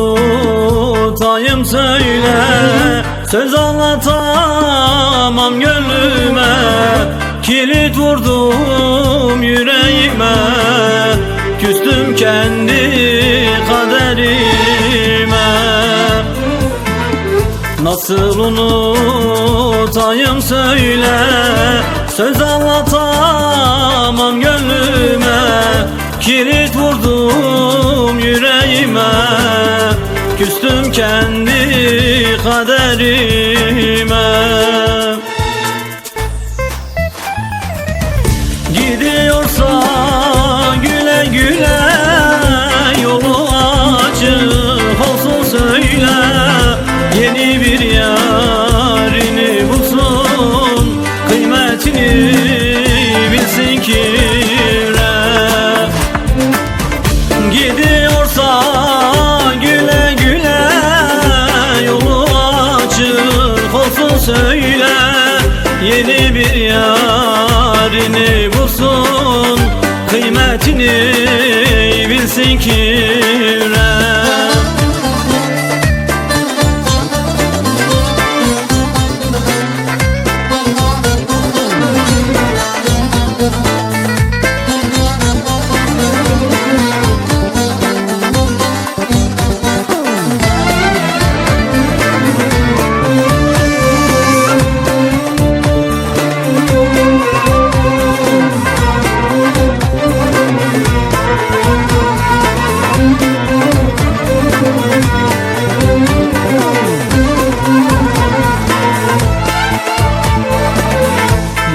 Unutayım söyle. Söz anlatamam gönlüme. Kilit vurdum yüreğime. Küstüm kendi kaderime. Nasıl unutayım söyle. Söz anlatamam gönlüme. Kilit Küstüm kendi kaderime. Gidiyorsa güle güle Yolu açık olsun söyle. Yeni bir yarini Yeni bir yarini bulsun Kıymetini bilsin kire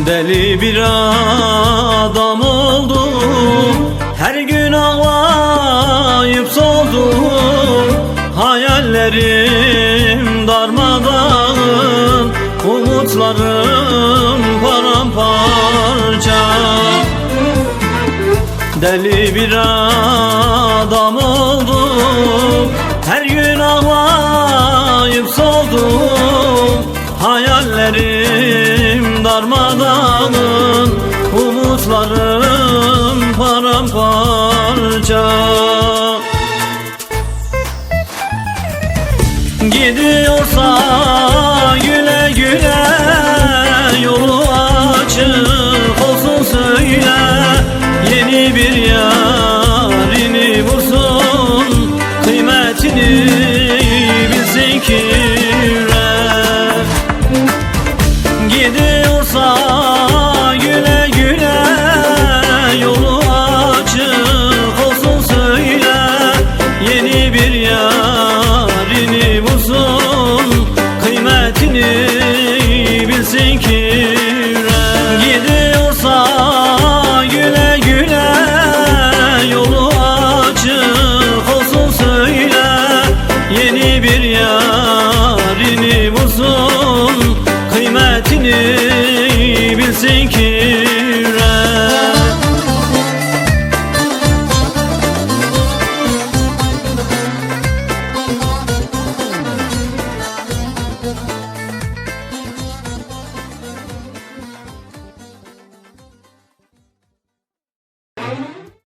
Deli bir adam oldum Her gün ağlayıp soldum Hayallerim darmadağın Umutlarım paramparça. Deli bir adam oldum Umutlarım paramparça. Gidiyorsa güle güle Yolu açık olsun söyle. Yeni bir yarini